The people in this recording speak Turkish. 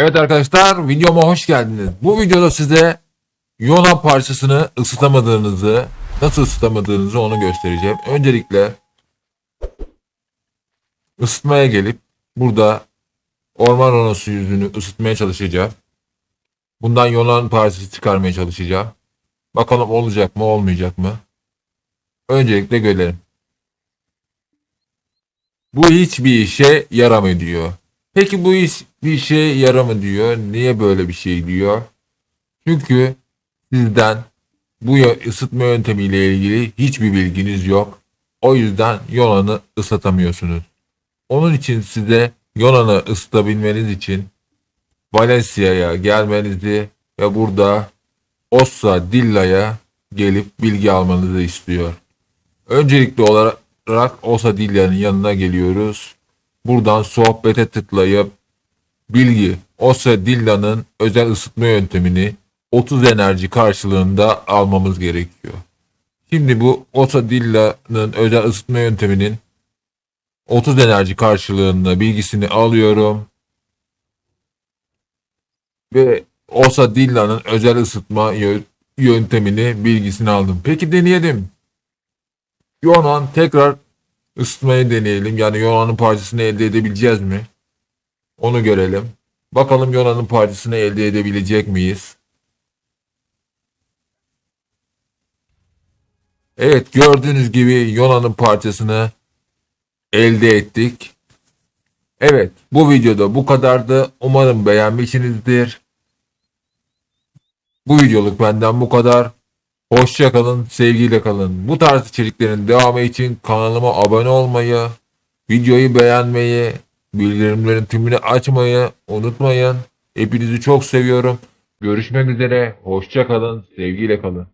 Evet arkadaşlar videoma hoş geldiniz. Bu videoda size Yunan parçasını ısıtamadığınızı, nasıl ısıtamadığınızı onu göstereceğim. Öncelikle ısıtmaya gelip burada orman ronosu yüzünü ısıtmaya çalışacağım. Bundan Yunan parçası çıkarmaya çalışacağım. Bakalım olacak mı olmayacak mı? Öncelikle görelim. Bu hiçbir işe yaramıyor diyor. Peki bu iş bir işe yaramı diyor. Niye böyle bir şey diyor? Çünkü sizden bu ısıtma yöntemiyle ilgili hiçbir bilginiz yok. O yüzden Yonan'ı ıslatamıyorsunuz. Onun için size Yonan'ı ısıtabilmeniz için Valencia'ya gelmenizi ve burada Ossa Dilla'ya gelip bilgi almanızı istiyor. Öncelikli olarak Ossa Dilla'nın yanına geliyoruz. Buradan sohbete tıklayıp bilgi Osa Dilla'nın özel ısıtma yöntemini 30 enerji karşılığında almamız gerekiyor. Şimdi bu Osa Dilla'nın özel ısıtma yönteminin 30 enerji karşılığında bilgisini alıyorum. Ve Osa Dilla'nın özel ısıtma yö- yöntemini bilgisini aldım. Peki deneyelim. Yonan tekrar ısıtmayı deneyelim. Yani Yonan'ın parçasını elde edebileceğiz mi? Onu görelim. Bakalım Yonan'ın parçasını elde edebilecek miyiz? Evet gördüğünüz gibi Yonan'ın parçasını elde ettik. Evet bu videoda bu kadardı. Umarım beğenmişsinizdir. Bu videoluk benden bu kadar. Hoşça kalın, sevgiyle kalın. Bu tarz içeriklerin devamı için kanalıma abone olmayı, videoyu beğenmeyi, bildirimlerin tümünü açmayı unutmayın. Hepinizi çok seviyorum. Görüşmek üzere, hoşça kalın, sevgiyle kalın.